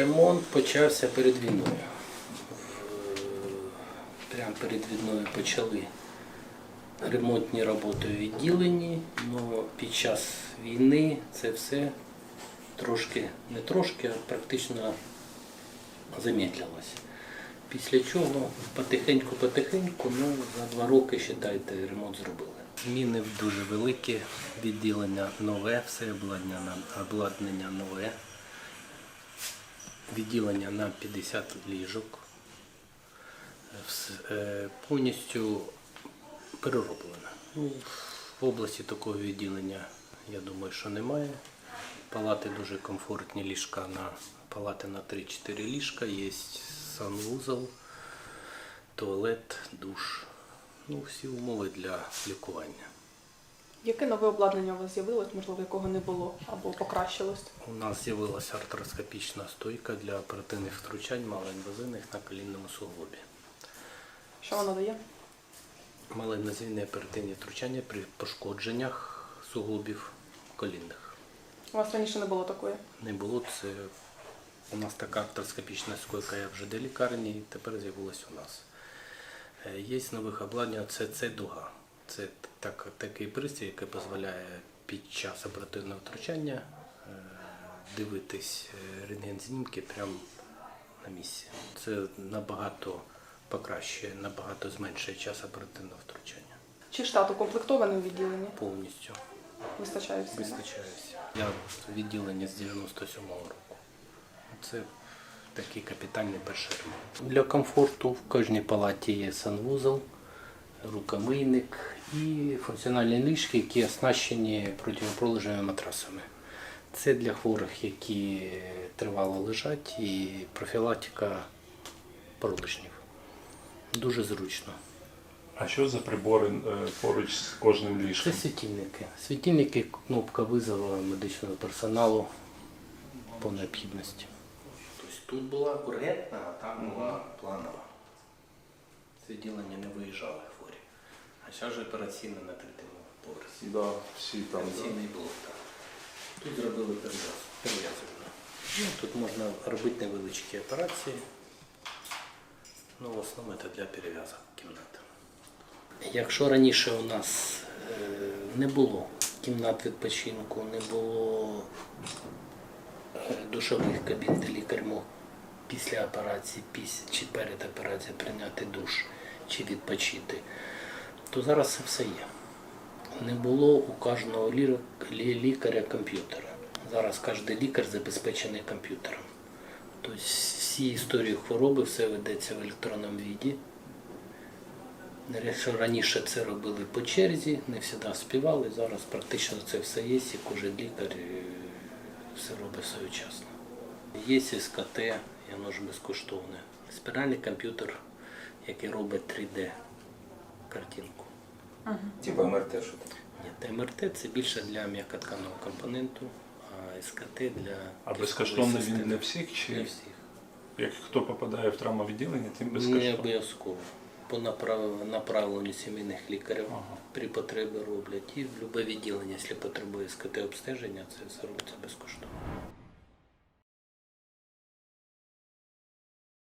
Ремонт почався перед війною. Прямо перед війною почали ремонтні роботи у відділенні, але під час війни це все трошки, не трошки, а практично замедлилось. Після чого потихеньку-потихеньку, ну, за два роки, вважайте, ремонт зробили. Зміни дуже великі, відділення нове, все обладнання нове відділення на 50 ліжок. Вс- е, Повністю перероблене. Ну, в області такого відділення, я думаю, що немає. Палати дуже комфортні ліжка на палати на 3-4 ліжка, є санвузол, туалет, душ. Ну, всі умови для лікування. Яке нове обладнання у вас з'явилось, можливо, якого не було або покращилось? У нас з'явилася артроскопічна стойка для оперативних втручань малоінвазивних на колінному суглобі. Що воно дає? Малоінвазивні оперативні втручання при пошкодженнях суглобів колінних. У вас раніше не було такої. Не було це. У нас така артроскопічна стойка є вже де лікарні, і тепер з'явилась у нас. Е, Є з нових обладнань, це, це дуга. Це так, такий пристрій, який дозволяє під час оперативного втручання е, дивитись е, рентген-знімки прямо на місці. Це набагато покращує, набагато зменшує час оперативного втручання. Чи штат укомплектований у відділенні? Повністю Вистачає всього? вистачає всього. Я в відділенні з 97-го року. Це такий капітальний перший ремонт. Для комфорту в кожній палаті є санвузол, рукомийник і функціональні ліжки, які оснащені протипролежними матрасами. Це для хворих, які тривало лежать, і профілактика пролежнів. Дуже зручно. А що за прибори е, поруч з кожним ліжком? Це світильники. Світильники, кнопка визову медичного персоналу по необхідності. Тобто тут була ургентна, а там була планова. Відділення не виїжджали хворі. А зараз же операційна на третьому поверсі. Да, всі там. Операційний блок, так. Тут зробили перев'яз- перев'язування. Ну, тут можна робити невеличкі операції. Ну, в основному це для перев'язок кімнати. Якщо раніше у нас е, не було кімнат відпочинку, не було е, душових кабін, де лікар мог після операції, після чи перед операцією прийняти душ чи відпочити, то зараз це все є. Не було у кожного лі- лі- лікаря комп'ютера. Зараз кожен лікар забезпечений комп'ютером. Тобто всі історії хвороби все ведеться в електронному віді. Якщо раніше це робили по черзі, не завжди співали, зараз практично це все є, і кожен лікар е, все робить своєчасно. Є СКТ, воно ж безкоштовне. Спіральний комп'ютер, який робить 3D картинку. Типа МРТ, що там? Ні, та МРТ це більше для м'якотканого компоненту, а СКТ для А безкоштовно він для всіх чи Для всіх. як хто попадає в травмовідділення, тим безкоштовно? Не обов'язково. По направ- направленню сімейних лікарів Ага. при потребі роблять. І в будь-яке відділення, якщо потребує СКТ обстеження, це все робиться безкоштовно.